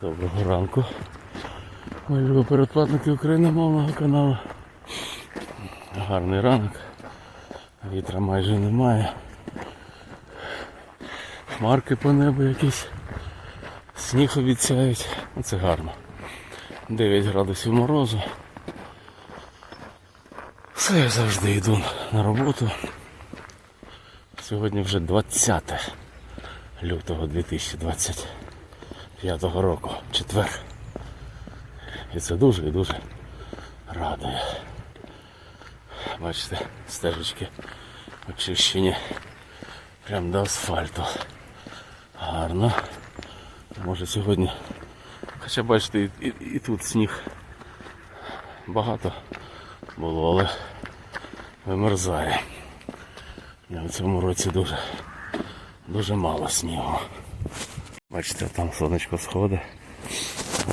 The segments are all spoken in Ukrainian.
Доброго ранку. Мої любі передплатники україномовного каналу. Гарний ранок. Вітра майже немає. Хмарки по небу якісь. Сніг обіцяють. Ну, Це гарно. 9 градусів морозу. Все, я завжди йду на роботу. Сьогодні вже 20 лютого 2025 року, четвер. І це дуже і дуже радує. Бачите, стежечки очищені прямо до асфальту. Гарно. Може сьогодні. Хоча бачите, і, і, і тут сніг багато було, але вимерзає. І в цьому році дуже, дуже мало снігу. Бачите, там сонечко сходить.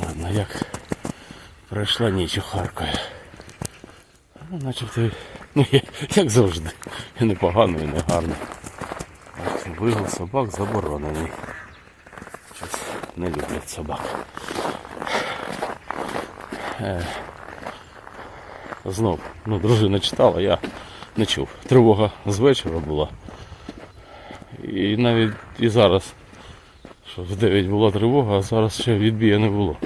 Ладно, як пройшла ніч у Харкові. Ну, начебто, ну, як завжди. І непогано, і не гарно. Бачите, Вигул собак заборонений. Щось не люблять собак. Е, знов, ну, дружина читала, я не чув. Тривога з вечора була. І навіть і зараз що в 9 була тривога, а зараз ще відбія не було.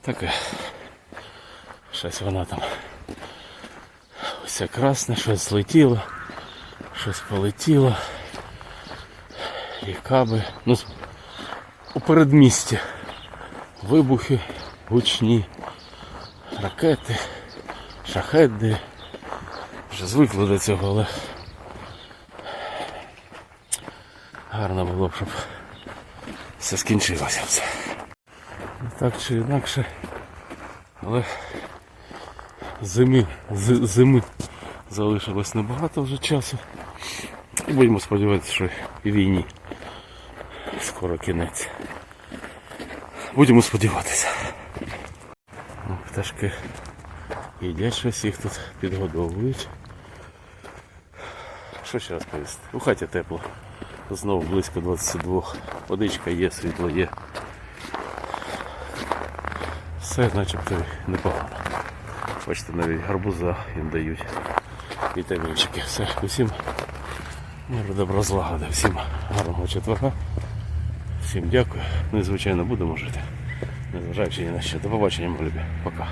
Таке. Щось вона там. Ось красне, щось злетіло, щось полетіло. І каби. Ну, у передмісті. Вибухи гучні, ракети, шахеди. Вже звикли до цього, але гарно було б, щоб все скінчилося все. Так чи інакше. Але зими, з- зими залишилось небагато вже часу. І будемо сподіватися, що і війні скоро кінець. Будемо сподіватися. Ну, Пташки їдять щось, їх тут підгодовують. Що ще розповісти? У хаті тепло. Знову близько 22. Водичка є, світло є. Все начебто непогано. Бачите, навіть гарбуза їм дають. Вітамінчики. Все, усім добра злагоди, всім гарного четверга. Всім дякую. Ну і звичайно будемо жити. Незважаючи ні на що. До побачення, мої любі. Пока.